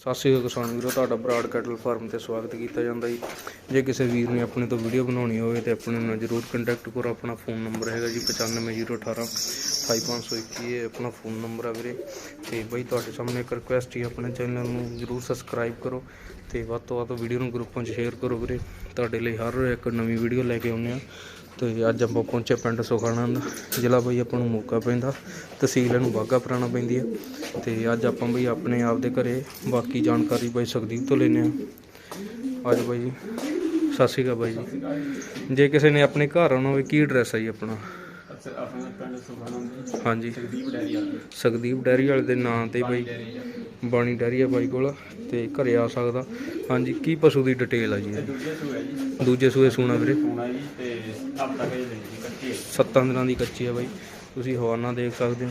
ਸਤਿ ਸ਼੍ਰੀ ਅਕਾਲ ਕਿਸਾਨ ਵੀਰੋ, ਤੁਹਾਡਾ ਬਰਾਡ ਕੈਟਲ ਫਾਰਮ ਤੇ ਸਵਾਗਤ ਕੀਤਾ ਜਾਂਦਾ ਜੀ। ਜੇ ਕਿਸੇ ਵੀਰ ਨੇ ਆਪਣੇ ਤੋਂ ਵੀਡੀਓ ਬਣਾਉਣੀ ਹੋਵੇ ਤੇ ਆਪਣੇ ਨਾਲ ਜਰੂਰ ਕੰਟੈਕਟ ਕਰੋ। ਆਪਣਾ ਫੋਨ ਨੰਬਰ ਹੈਗਾ ਜੀ 95018 5521 ਇਹ ਆਪਣਾ ਫੋਨ ਨੰਬਰ ਆ ਵੀਰੇ। ਤੇ ਬਈ, ਤੁਹਾਡੇ ਸਾਹਮਣੇ ਇੱਕ ਰਿਕੁਐਸਟ ਹੀ ਆਪਣੇ ਚੈਨਲ ਨੂੰ ਜਰੂਰ ਸਬਸਕ੍ਰਾਈਬ ਕਰੋ ਤੇ ਵੱਧ ਤੋਂ ਵੱਧ ਵੀਡੀਓ ਨੂੰ ਗਰੁੱਪਾਂ 'ਚ ਸ਼ੇਅਰ ਕਰੋ ਵੀਰੇ। ਤੁਹਾਡੇ ਲਈ ਹਰ ਰੋਜ਼ ਇੱਕ ਨਵੀਂ ਵੀਡੀਓ ਲੈ ਕੇ ਆਉਂਦੇ ਆ ਤੇ ਅੱਜ ਆਪਾਂ ਪਹੁੰਚੇ ਪਿੰਡ ਸੁਖਾਨੰਦ ਜ਼ਿਲ੍ਹਾ ਬਈ ਆਪਾਂ ਨੂੰ ਮੌਕਾ ਪੈਂਦਾ ਤਹਿਸੀਲ ਇਹਨੂੰ ਬਾਗਾ ਪੁਰਾਣਾ ਪੈਂਦੀ ਆ। ਤੇ ਅੱਜ ਆਪਾਂ ਬਈ ਆਪਣੇ ਆਪ ਦੇ ਘਰੇ ਬਾਕੀ ਜਾਣਕਾਰੀ ਬਈ ਸੁਖਦੀਪ ਤੋਂ ਲੈਨੇ ਆ। ਅੱਜ ਬਈ ਸਤਿ ਸ਼੍ਰੀ ਅਕਾਲ ਬਾਈ ਜੀ। ਜੇ ਕਿਸੇ ਨੇ ਆਪਣੇ ਘਰ ਆਉਣਾ ਹੋਵੇ ਕੀ ਐਡਰੈਸ ਹੈ ਜੀ ਆਪਣਾ? ਹਾਂਜੀ। ਸੁਖਦੀਪ ਡੈਰੀ ਵਾਲੇ ਦੇ ਨਾਂ ਤੇ ਬਈ। ਬਾਣੀ ਡੈਰੀ ਆ ਬਾਈ ਕੋਲ ਤੇ ਘਰੇ ਆ ਸਕਦਾ। ਹਾਂਜੀ, ਕੀ ਪਸ਼ੂ ਦੀ ਡਿਟੇਲ ਆ ਜੀ ਦੂਜੇ ਸੂਏ ਸੂਣਾ ਵੀਰੇ। ਸੱਤਾਂ ਦਿਨਾਂ ਦੀ ਕੱਚੀ ਆ ਬਾਈ। ਤੁਸੀਂ ਹਵਾਨਾ ਦੇਖ ਸਕਦੇ ਹੋ।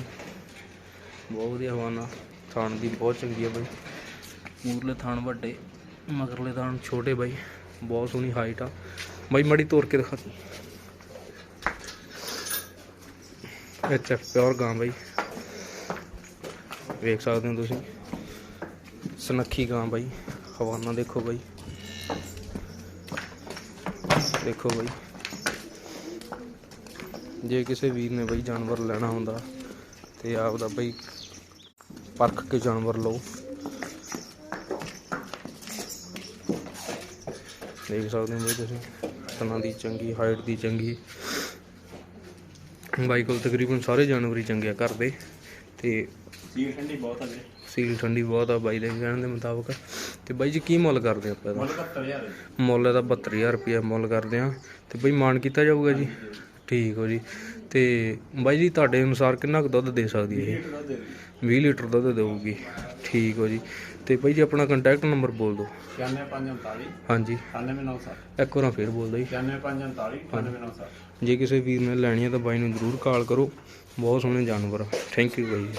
ਬਹੁਤ ਵਧੀਆ ਹਵਾਨਾ। ਥਾਣ ਦੀ ਬਹੁਤ ਚੰਗੀ ਆ ਬਾਈ। ਮੂਰਲੇ ਥਾਣ ਵੱਡੇ, ਮਗਰਲੇ ਥਾਣ ਛੋਟੇ ਬਾਈ। ਬਹੁਤ ਸੋਹਣੀ ਹਾਈਟ ਆ। ਬਾਈ, ਮੜੀ ਤੋੜ ਕੇ ਦਿਖਾ। ਐਚ ਐਫ ਪਿਓਰ ਗਾਂ ਬਾਈ। ਵੇਖ ਸਕਦੇ ਹੋ ਤੁਸੀਂ। ਸਨੱਖੀ ਗਾਂ ਬਾਈ, ਹਵਾਨਾ ਦੇਖੋ ਬਾਈ। ਦੇਖੋ ਬਾਈ। ਜੇ ਕਿਸੇ ਵੀਰ ਨੇ ਬਈ ਜਾਨਵਰ ਲੈਣਾ ਹੁੰਦਾ ਤੇ ਆਪ ਦਾ ਬਈ ਪਰਖ ਕੇ ਜਾਨਵਰ ਲਓ। ਦੇਖ ਸਕਦੇ ਹੋ ਬਈ ਤੁਸੀਂ, ਤਨਾਂ ਦੀ ਚੰਗੀ ਹਾਈਟ ਦੀ ਚੰਗੀ। ਬਾਈ ਕੋਲ ਤਕਰੀਬਨ ਸਾਰੇ ਜਾਨਵਰ ਹੀ ਚੰਗੇ ਆ ਘਰ ਦੇ। ਤੇ ਸੀਲ ਠੰਡੀ ਬਹੁਤ ਹੈ ਜੀ ਸੀਲ ਠੰਡੀ ਬਹੁਤ ਆ ਬਾਈ ਦੇ ਕਹਿਣ ਦੇ ਮੁਤਾਬਕ। ਤੇ ਬਾਈ ਜੀ ਕੀ ਮੁੱਲ ਕਰਦੇ ਆਪਾਂ ਇਹਦਾ? ਮੁੱਲ 70000 ਹੈ ਮੁੱਲ ਇਹਦਾ 72000 ਰੁਪਏ ਮੁੱਲ ਕਰਦੇ ਆ। ਤੇ ਬਈ ਮਾਨ ਕੀਤਾ ਜਾਊਗਾ ਜੀ? ਠੀਕ ਹੋ ਜੀ। ਤੇ ਬਾਈ ਜੀ ਤੁਹਾਡੇ ਅਨੁਸਾਰ ਕਿੰਨਾ ਕੁ ਦੁੱਧ ਦੇ ਸਕਦੀ ਹੈ ਇਹ? 20 ਲੀਟਰ ਦੁੱਧ ਦੇਊਗੀ। ਠੀਕ ਹੋ ਜੀ। ਤੇ ਬਾਈ ਜੀ ਆਪਣਾ ਕੰਟੈਕਟ ਨੰਬਰ ਬੋਲ ਦਿਓ। 9549 ਹਾਂਜੀ। 98907 ਇੱਕ ਵਾਰ ਫੇਰ ਬੋਲ ਦਿਓ ਜੀ। 9549 98907 ਜੇ ਕਿਸੇ ਵੀਰ ਨੇ ਲੈਣੀ ਹੈ ਤਾਂ ਬਾਈ ਨੂੰ ਜ਼ਰੂਰ ਕਾਲ ਕਰੋ। ਬਹੁਤ ਸੋਹਣੇ ਜਾਨਵਰ ਥੈਂਕ ਯੂ ਬਾਈ ਜੀ।